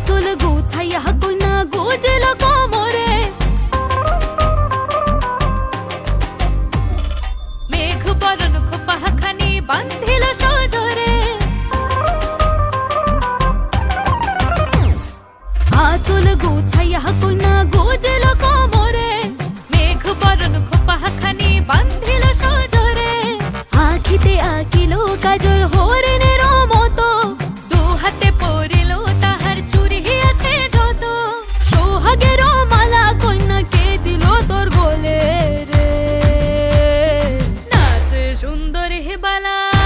আচল গোছাইয়া কইনা গোজেল কোমরে মেঘ বরণ খোপাখানি বান্ধিল সজরে আচল গোছাইয়া কইনা গোজেল কোমরে মেঘ বরণ খোপাখানি বান্ধিল সজরে আখিতে আকিলো কাজল হরে বালা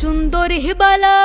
সুন্দর হিবালা।